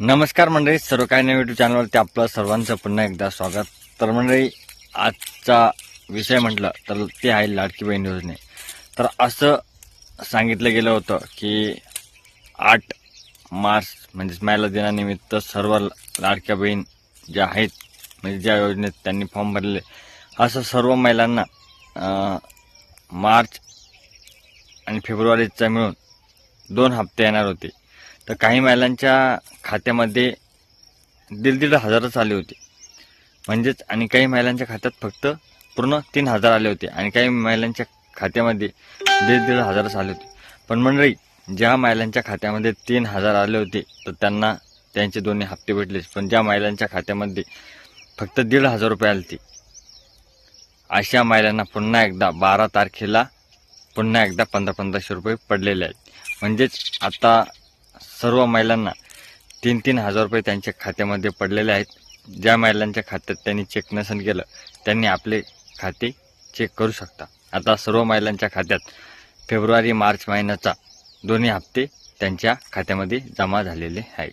नमस्कार मंडळी सर्व काही नवीन युट्यूब चॅनलवरती आपलं सर्वांचं पुन्हा एकदा स्वागत. तर मंडळी आजचा विषय म्हटलं तर ते आहे लाडकी बहीण योजने. तर असं सांगितलं गेलं होतं की आठ मार्च म्हणजेच महिला दिनानिमित्त सर्व लाडक्या बहीण ज्या आहेत म्हणजे ज्या योजनेत त्यांनी फॉर्म भरले असं सर्व महिलांना मार्च आणि फेब्रुवारीचा मिळून दोन हप्ते येणार होते. तर काही महिलांच्या खात्यामध्ये दीड दीड हजारच आले होते. म्हणजेच आणि काही महिलांच्या खात्यात फक्त पूर्ण तीन हजार आले होते आणि काही महिलांच्या खात्यामध्ये दीड दीड हजारच आले होते. पण मंडळी ज्या महिलांच्या खात्यामध्ये तीन हजार आले होते तर त्यांना त्यांचे दोन्ही हप्ते भेटलेच पण ज्या महिलांच्या खात्यामध्ये फक्त दीड हजार रुपये आले होते अशा महिलांना पुन्हा एकदा बारा तारखेला पुन्हा एकदा पंधरा पंधराशे रुपये पडलेले आहेत. म्हणजेच आता सर्व महिलांना तीन तीन हजार रुपये त्यांच्या खात्यामध्ये पडलेले आहेत. ज्या महिलांच्या खात्यात त्यांनी चेक नसन केलं त्यांनी आपले खाते चेक करू शकता. आता सर्व महिलांच्या खात्यात फेब्रुवारी मार्च महिन्याचा दोन्ही हप्ते त्यांच्या खात्यामध्ये जमा झालेले आहे